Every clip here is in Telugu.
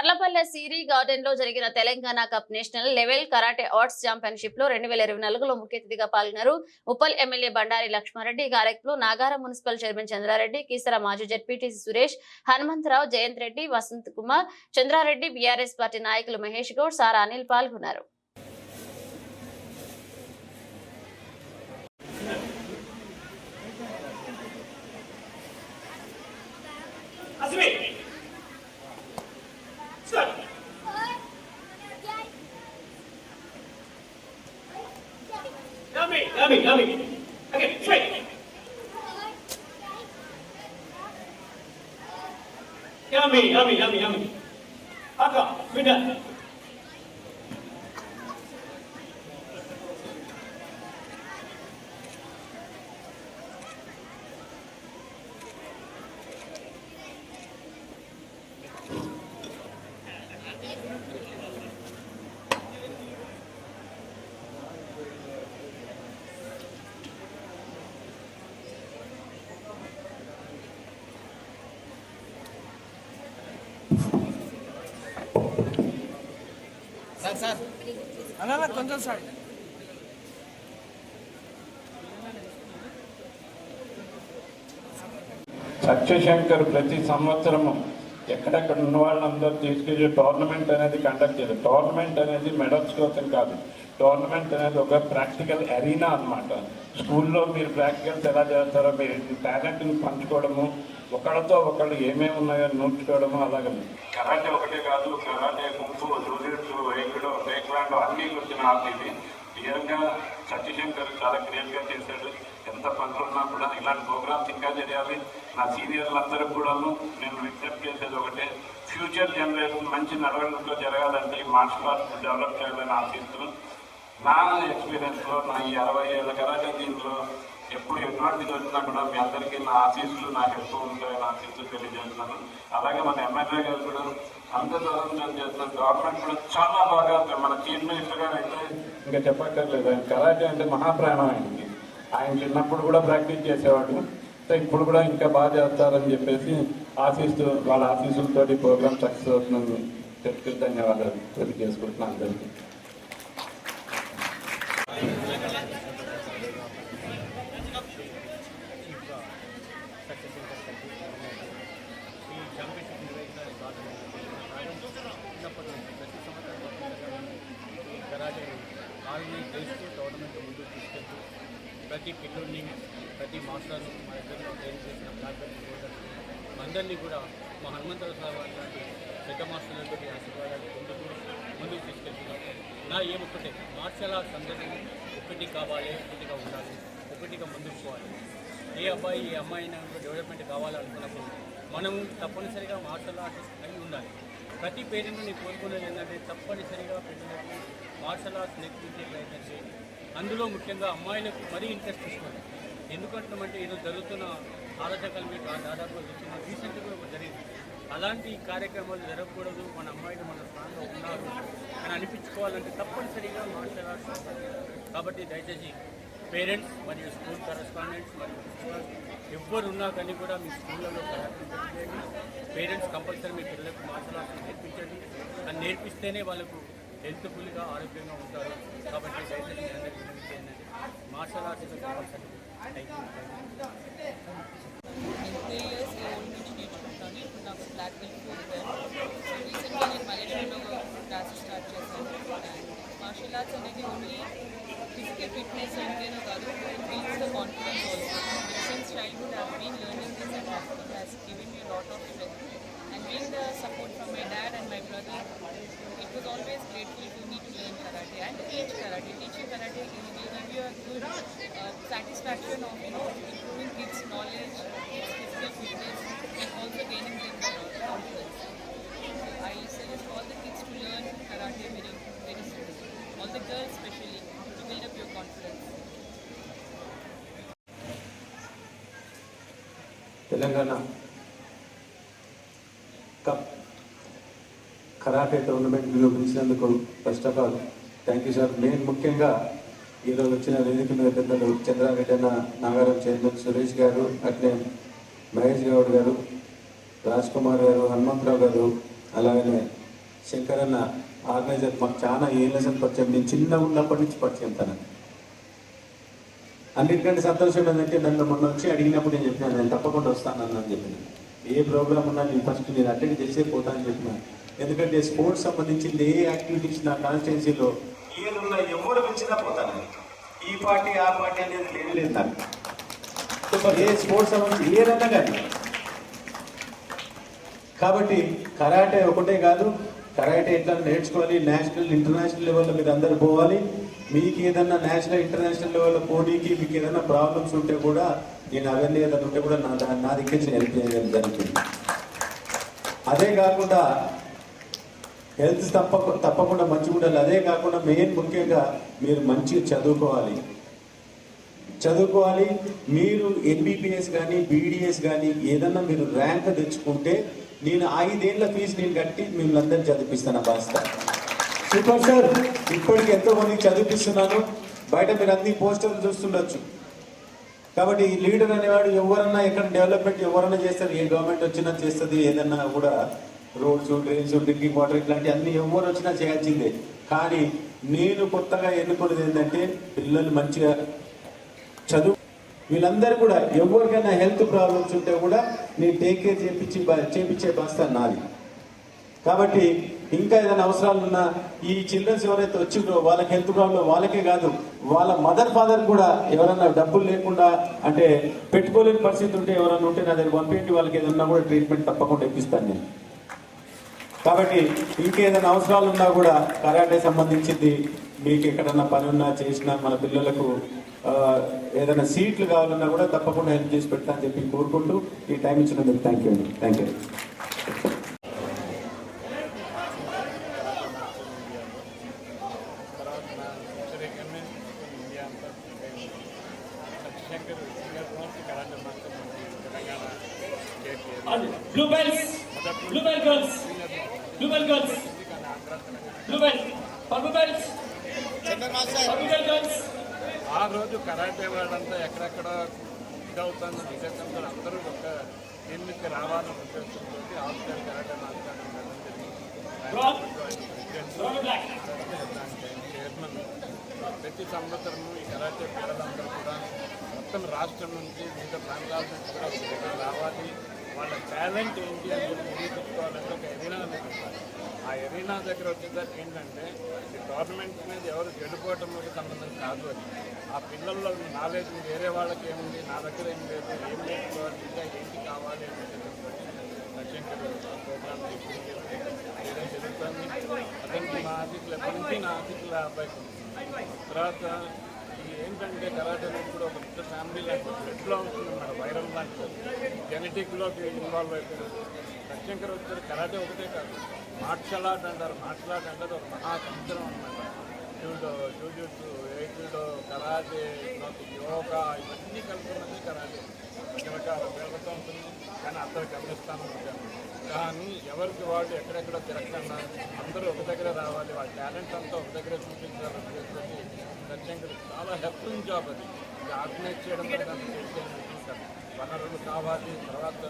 చర్లపల్లె సిరి గార్డెన్లో జరిగిన Telangana cup national level karate arts ఛాంపియన్షిప్లో రెండు వేల ఇరవై నాలుగులో ముఖ్య అతిథిగా పాల్గొన్నారు ఉప్పల్ ఎమ్మెల్యే బండారి లక్ష్మారెడ్డి కార్యక్రమంలో నాగారం మున్సిపల్ చైర్మన్ చంద్రారెడ్డి కీసర మాజీ ZPTC Suresh Hanumantha Rao Jayanth Reddy Vasanth Kumar Chandra Reddy BRS party నాయకులు మహేష్ గౌడ్ సారా అనిల్ పాల్గొన్నారు Azmi. Yummy, yummy, yummy. Okay, straight. Yummy, yummy, yummy, yummy. Aka, we're sir. అలా కొంచెం సార్. సత్యశంకర్ ప్రతి సంవత్సరము ఎక్కడెక్కడ ఉన్న వాళ్ళందరూ తీసుకెళ్ళి టోర్నమెంట్ అనేది కండక్ట్ చేయాలి. టోర్నమెంట్ అనేది మెడల్స్ కోసం కాదు. టోర్నమెంట్ అనేది ఒక ప్రాక్టికల్ అరీనా అన్నమాట. స్కూల్లో మీరు ప్రాక్టికల్స్ ఎలా చేస్తారో మీరు టాలెంట్ని పంచుకోవడము ఒకళ్ళతో ఒకళ్ళు ఏమేమి ఉన్నాయో నూర్చుకోవడము అలాగే. కరాటే ఒకటే కాదు కరాటే కుంపు జూజిట్సు వైకుడు టేక్లాండ్ అన్నీ వచ్చిన ఆర్ట్ ఇది. క్లియర్గా సత్యశంకర్ చాలా క్లియర్గా చేశాడు. ఎంత పనులు ఉన్నా కూడా ఇలాంటి ప్రోగ్రామ్స్ ఇంకా చేయాలి. నా సీనియర్లందరూ కూడాను నేను విజ్ఞప్తి చేసేది ఒకటే. ఫ్యూచర్ జనరేషన్ మంచి నడవడికలో జరగాలంటే మార్షల్ ఆర్ట్స్ డెవలప్ చేయాలని ఆశిస్తూ నా ఎక్స్పీరియన్స్లో నా ఈ అరవై ఏళ్ళ కరాటే దీంట్లో ఎప్పుడు ఎటువంటి జరిగినా కూడా మీ అందరికీ నా ఆశీస్సులు నాకు ఎక్కువ ఉంటాయని ఆశిస్తూ తెలియజేస్తాను అలాగే మన ఎమ్మెల్యే గారు కూడా అంత దూరం చేస్తున్నారు. గవర్నమెంట్ కూడా చాలా బాగా మన చీఫ్ మినిస్టర్ గారు అయితే ఇంకా చెప్పక్కర్లేదు. ఆయన కరాటే అంటే మహాప్రాణం ఆయనకి. ఆయన చిన్నప్పుడు కూడా ప్రాక్టీస్ చేసేవాడు. సో ఇప్పుడు కూడా ఇంకా బాగా చేస్తారని చెప్పేసి ఆశిస్తూ వాళ్ళ ఆశీస్సులతోటి ప్రోగ్రామ్ సక్సెస్ అవుతుందని చెప్పి ధన్యవాదాలు తెలియజేసుకుంటున్నాను అందరికీ ఈ ఛాంపియన్షిప్ నిర్వహించడానికి కారణం చిన్నప్పటి నుంచి ప్రతి సంవత్సరం ఈ కరాటే ఆర్మీ చేస్తూ టోర్నమెంట్ ముందుకు తీసుకెళ్తూ ప్రతి పిల్లోడిని ప్రతి మాస్టర్ను మా ఇద్దరిలో ట్రైన్ చేసిన బ్లాక్ అందరినీ కూడా మా హనుమంతరావు సార్ వారి లాంటి పెద్ద మాస్టర్లతో ఆశీర్వాదాలు పొందుతూ ముందుకు తీసుకెళ్తున్నాం నా ఏమొక్కటే మార్షల్ ఆర్ట్స్ అందరినీ ఒకటి కావాలి ఒకటిగా ఉండాలి ఒకటిగా ముందుకు పోవాలి. ఏ అబ్బాయి ఏ అమ్మాయి అయినా డెవలప్మెంట్ కావాలనుకున్నప్పుడు మనం తప్పనిసరిగా మార్షల్ ఆర్ట్స్ అయి ఉండాలి. ప్రతి పేరెంట్ని కోరుకునేది ఏంటంటే తప్పనిసరిగా పిల్లలకు మార్షల్ ఆర్ట్స్ నేర్పించే ప్రయత్నం చేయండి. అందులో ముఖ్యంగా అమ్మాయిలకు మరీ ఇంట్రెస్ట్ ఇస్తుంది ఎందుకంటామంటే ఈరోజు జరుగుతున్న ఆరాధకాలు మీకు దాదాపుగా చూస్తున్న రీసెంట్గా జరిగింది. అలాంటి కార్యక్రమాలు జరగకూడదు. మన అమ్మాయిలు మన స్థానంలో ఉన్నారు అని అనిపించుకోవాలంటే తప్పనిసరిగా మార్షల్ ఆర్ట్స్ కాబట్టి దయచేసి పేరెంట్స్ మరియు స్కూల్ కరస్పాండెంట్స్ మరియు ప్రిన్సిపల్స్ ఎవ్వరు ఉన్నా కానీ కూడా మీ స్కూళ్ళలో కరాటే పేరెంట్స్ కంపల్సరీ మీ పిల్లలకు మార్షల్ ఆర్ట్స్ నేర్పించండి. అది నేర్పిస్తేనే వాళ్ళకు హెల్త్ఫుల్గా ఆరోగ్యంగా ఉంటారు. కాబట్టి దయచేసి అందరికీ విన్నవించేది martial arts compulsory thank you years నాకు రీసెంట్గా నేను క్లాసెస్ స్టార్ట్ చేశాను మార్షల్ ఆర్ట్స్ అనేది only physical fitness and then other builds the confidence also. Since childhood, I've been learning this and hospital has given me a lot of strength. And being the support from my dad and my brother, it was always grateful to me to learn karate and teach Telangana cup karate tournament నిరూపించినందుకు first of all thank you sir నేను ముఖ్యంగా ఈరోజు వచ్చిన వేదిక మీద పెద్దలు చంద్రారెడ్డి అన్న నాగారం చైర్మన్ సురేష్ గారు అట్లే మహేష్ గౌడ్ గారు రాజ్ కుమార్ గారు హనుమంతరావు గారు అలాగనే శంకర్ అన్న ఆర్గనైజర్ మాకు చాలా ఏళ్ళ సంది పరిచయం. నేను చిన్నగా ఉన్నప్పటి నుంచి పరిచయం తనకి. అన్నిటికంటే సంతోషం ఏంటంటే నన్ను మొన్న వచ్చి అడిగినప్పుడు నేను చెప్పినాను నేను తప్పకుండా వస్తాను అని చెప్పిన. ఏ ప్రోగ్రామ్ ఉన్నా నేను ఫస్ట్ నేను అటెండ్ చేసే పోతానని చెప్పినాను ఎందుకంటే స్పోర్ట్స్ సంబంధించింది ఏ యాక్టివిటీస్ నా కాన్స్టిట్యున్సీలో ఈయనున్న ఎవరు పిలిచినా పోతాను ఈ పార్టీ ఆ పార్టీ అనేది లేదు లేదు నాకు. ఏ స్పోర్ట్స్ సంబంధించి ఏదన్నా కానీ. కాబట్టి కరాటే ఒకటే కాదు కరాటే ఎట్లా నేర్చుకోవాలి? నేషనల్ ఇంటర్నేషనల్ లెవెల్లో మీరు అందరు పోవాలి. మీకు ఏదన్నా నేషనల్ ఇంటర్నేషనల్ లెవెల్లో పోనీకి మీకు ఏదైనా ప్రాబ్లమ్స్ ఉంటే కూడా నేను అవన్నీ ఏదైనా ఉంటే కూడా నా నా దగ్గర హెల్ప్ చేయడం అదే కాకుండా హెల్త్ తప్ప తప్పకుండా మంచిగా ఉండాలి. అదే కాకుండా మెయిన్ ముఖ్యంగా మీరు మంచిగా చదువుకోవాలి. చదువుకోవాలి. మీరు ఎంబీబీఎస్ కానీ బీడీఎస్ కానీ ఏదన్నా మీరు ర్యాంక్ తెచ్చుకుంటే నేను ఐదేళ్ళ ఫీజు నేను కట్టి మిమ్మల్ని అందరినీ చదివిస్తాను బాస్తా సూపర్ సార్ ఇప్పటికి ఎంతో మందికి చదివిస్తున్నాను బయట మీరు అన్ని పోస్టర్లు చూస్తుండొచ్చు. కాబట్టి లీడర్ అనేవాడు ఎవరన్నా ఎక్కడ డెవలప్మెంట్ ఎవరన్నా చేస్తారు ఏ గవర్నమెంట్ వచ్చినా చేస్తుంది ఏదన్నా కూడా రోడ్స్ డ్రైన్స్ డ్రింకింగ్ వాటర్ ఇట్లాంటి అన్ని ఎవరు వచ్చినా చేయాల్సిందే. కానీ నేను కొత్తగా ఎన్నుకున్నది ఏంటంటే పిల్లలు మంచిగా చదువు వీళ్ళందరూ కూడా ఎవరికైనా హెల్త్ ప్రాబ్లమ్స్ ఉంటే కూడా నేను టేక్ కేర్ చేపించి చేపించే బాధ్యత నాది. కాబట్టి ఇంకా ఏదైనా అవసరాలు ఉన్నా ఈ చిల్డ్రన్స్ ఎవరైతే వచ్చిండ్రో వాళ్ళకి హెల్త్ ప్రాబ్లం వాళ్ళకే కాదు వాళ్ళ మదర్ ఫాదర్ కూడా ఎవరైనా డబ్బులు లేకుండా అంటే పెట్టుకోలేని పరిస్థితి ఉంటే ఎవరైనా ఉంటే నా దగ్గర పంపించి వాళ్ళకి ఏదన్నా కూడా ట్రీట్మెంట్ తప్పకుండా ఇప్పిస్తాను నేను. కాబట్టి ఇంకేదైనా అవసరాలు ఉన్నా కూడా కరాటే సంబంధించింది మీకు ఎక్కడన్నా పని ఉన్నా చేసినా మన పిల్లలకు ఏదైనా సీట్లు కావాలన్నా కూడా తప్పకుండా హెల్ప్ చేసి పెడతా అని చెప్పి కోరుకుంటూ ఈ టైం ఇచ్చినందుకు థ్యాంక్ యూ అండి. థ్యాంక్ యూ తర్వాత నా వ్యతిరేకంగా ఇండియా అంతా శంకర్ సింగర్ నుంచి కరాటే మాస్టర్ నుంచి తెలంగాణ స్టేట్ And blue ఆ రోజు కరాటే వాళ్ళంతా ఎక్కడెక్కడ ఇదవుతాను విజేతంతో అందరూ ఒక టీంకి రావాలని ఉద్దేశంతో ఆఫ్ఘన్ కరాటే మాస్టర్ చైర్మన్ ప్రతి సంవత్సరము ఈ కరాటే పిల్లలందరూ కూడా మొత్తం రాష్ట్రం నుంచి వివిధ ప్రాంతాల నుంచి కూడా రావాలి. వాళ్ళ టాలెంట్ ఏంటి అని తెలియజెప్పుకోవాలంటే ఒక అభినందన ఆ ఎరీనా దగ్గర వచ్చేసరికి ఏంటంటే ఈ టోర్నమెంట్ అనేది ఎవరు గెలుపోవటంకి సంబంధం కాదు అది. ఆ పిల్లల్లో నాలెడ్జ్ వేరే వాళ్ళకి ఏముంది నా దగ్గర ఏం లేదు ఏం నేర్చుకోవాలి ఇంకా ఏంటి కావాలి అని లక్ష్యంకర్ ప్రోగ్రామ్ చేయడం జరుగుతుంది అతనికి మా అతిథులు ఎప్పటి నుంచి నా అతిథుల అబ్బాయికి తర్వాత ఈ ఏంటంటే కరాటే ఇప్పుడు ఒక పెద్ద ఫ్యామిలీ లైఫ్ బ్లడ్లో ఉంటుంది మన వైరల్ లాంటి జెనెటిక్లోకి ఇన్వాల్వ్ అయిపోయింది లక్ష్యంకర్ వచ్చారు కరాటే ఒకటే కాదు. మార్షల్ ఆర్ట్ అంటారు మార్షల్ ఆర్ట్ అంటే ఒక మహాసముద్రం అనమాట judo jujutsu aikido karate yoga ఇవన్నీ కలుపుకున్నది కరాటే. రకరకాల పేర్లతో ఉంటుంది కానీ అందరు గమనిస్తాను కానీ ఎవరికి వాళ్ళు ఎక్కడెక్కడ తిరగకుండా అందరూ ఒక దగ్గర రావాలి వాళ్ళ టాలెంట్ అంతా ఒక దగ్గర చూపించాలని ఉద్దేశంతో లక్ష్యంగా చాలా హెల్ప్ఫుల్ జాబ్ అది. ఆర్గనైజ్ చేయడం. వనరులు కావాలి తర్వాత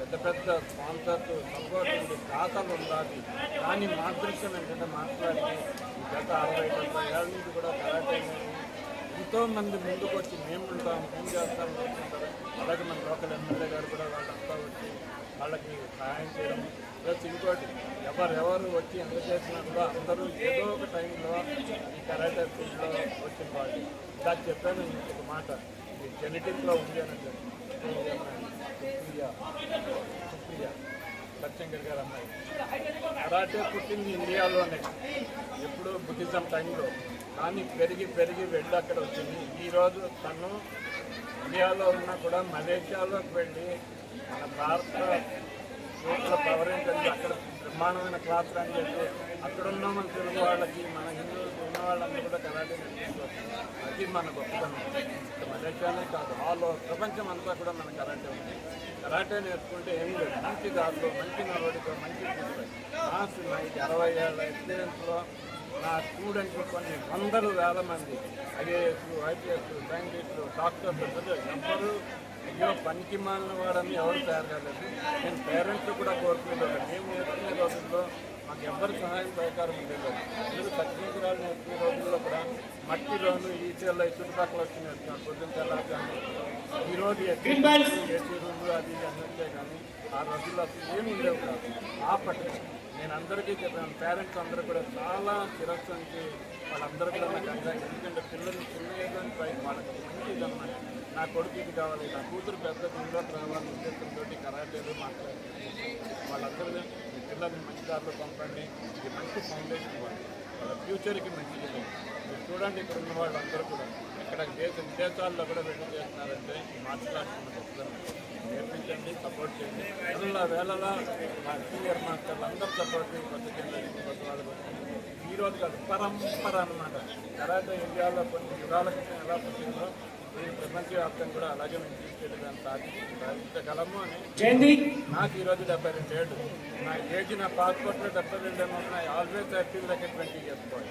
పెద్ద పెద్ద స్పాన్సర్స్ సపోర్ట్ ఖాతాలు ఉండాలి. కానీ మా ఏంటంటే మాట్లాడి గత అరవై డెబ్బై ఏళ్ళ నుంచి కూడా కరాటే ఎంతో మంది ముందుకు వచ్చి మేము ఉంటాం మేము చేస్తాం అలాగే మన లోకల్ ఎమ్మెల్యే గారు కూడా వాళ్ళంతా వచ్చి వాళ్ళకి సహాయం చేయడం. ప్లస్ ఇంకోటి ఎవరెవరు వచ్చి ఎంత చేసినా కూడా అందరూ ఏదో ఒక టైంలో ఈ కరాటే ఫీల్డ్లో వచ్చిన వాళ్ళు. ఇలా చెప్పాను ఒక మాట ఈ జెనెటిక్లో ఉంది అని చెప్పి. సుప్రియ సుప్రియ గారు అమ్మాయి. కరాటే పుట్టింది ఇండియాలోనే. ఎప్పుడు బుద్ధిజం టైంలో. కానీ పెరిగి పెరిగి వెళ్ళి అక్కడ వచ్చింది. ఈరోజు తను ఇండియాలో ఉన్నా కూడా మలేషియాలోకి వెళ్ళి మన భారత యూత్లో పవర్ ఏంటంటే అక్కడ బ్రహ్మాండమైన క్లాస్ అని చెప్పి అక్కడ మన తెలుగు వాళ్ళకి మన హిందూ వాళ్ళందరూ కూడా కరాటే నేర్చుకోవచ్చు అది మన గొప్పతనం. ఇక్కడ మలేషియానే కాదు ఆల్ ఓవర్ ప్రపంచం అంతా కూడా మన కరాటే ఉంది. కరాటే నేర్చుకుంటే ఏం లేదు. మంచి దారిలో మంచి నడవడితో మంచి ఫుడ్ నాకు నా అరవై ఏళ్ళ ఎక్స్పీరియన్స్లో నా స్టూడెంట్లు కొన్ని వందలు వేల మంది ఐఏఎస్ ఐపీఎస్ సైంటిస్టులు డాక్టర్లు ఎవరు? అయ్యో పనికి మాలిన వాడని ఎవరు తయారు కాలేదు. నేను పేరెంట్స్ కూడా కోరుకునేది ఒకటి. మేము రోజుల్లో మాకు ఎవరి సహాయం సహకారం ఉండేది. మీరు నేర్చుకునే రోజుల్లో కూడా మట్టిలోను ఈచల్లో ఈ చుట్టుపక్కల వచ్చి నేర్చుకున్నాను పొద్దున్న తెల్లారి ఈరోజు bells. ఏసీ రూమ్లు అది ఇది అన్నీ వచ్చాయి కానీ ఆ రోజుల్లో అసలు ఏమి ఉండేవి కాదు ఆ పట్ల నేను అందరికీ చెప్పాను పేరెంట్స్ అందరూ కూడా చాలా శిరస్సుంచి వాళ్ళందరూ కూడా నాకు అందాక ఎందుకంటే పిల్లలు చిన్న ఏదో వాళ్ళకి మంచి ఇదన్నమాట నా కొడుకు ఇది కావాలి. నా కూతురు పెద్ద దీనిలోకి రావాలి ఉద్దేశంతో కరాటేలు మాట్లాడారు వాళ్ళందరూ మీ పిల్లల్ని మంచి దారిలో పంపండి. ఇది మంచి ఫౌండేషన్ ఇవ్వండి. వాళ్ళ ఫ్యూచర్కి మంచిది. మీరు చూడండి ఇక్కడ ఉన్న వాళ్ళందరూ కూడా. ఇక్కడ దేశ విదేశాల్లో కూడా వెళ్ళి చేస్తున్నారంటే ఈ మార్షల్ ఆర్ట్స్ నేర్పించండి సపోర్ట్ చేయండి. వేళ వేళలా మా సీనియర్ మాస్టర్లు అందరూ సపోర్ట్ కొత్త జనరేషన్ కొత్త వాళ్ళు ఈరోజు కాదు పరంపర అనమాట కరాటే ఇండియాలో కొన్ని యుగాల క్రితం ఎలా పుట్టిందో దీని ప్రపంచవ్యాప్తంగా కూడా అలాగే మేము తీసుకెళ్ళేదాన్ని సాధించి సాధించగలము అని నాకు ఈరోజు డెబ్బై రెండు ఏళ్ళు. నా ఏజ్ నా పాస్పోర్ట్లో డెబ్బై రెండు ఏమో ఉన్నాయి. Always I feel like twenty years boy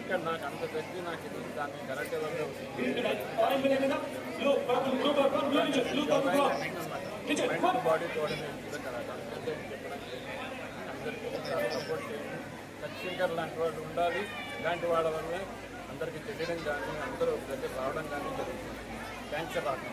ఇక్కడ నాకు అంత శక్తి నాకు ఇది దాన్ని కరెక్ట్ మైండ్ బాడీ కరెక్ట్ అందరికీ సపోర్ట్ చేయండి. సత్శంకర్ లాంటి వాళ్ళు ఉండాలి. ఇలాంటి వాళ్ళ వల్లే అందరికీ తెలియడం కానీ అందరూ ఒక దగ్గర రావడం కానీ జరుగుతుంది. Ben size bakmam.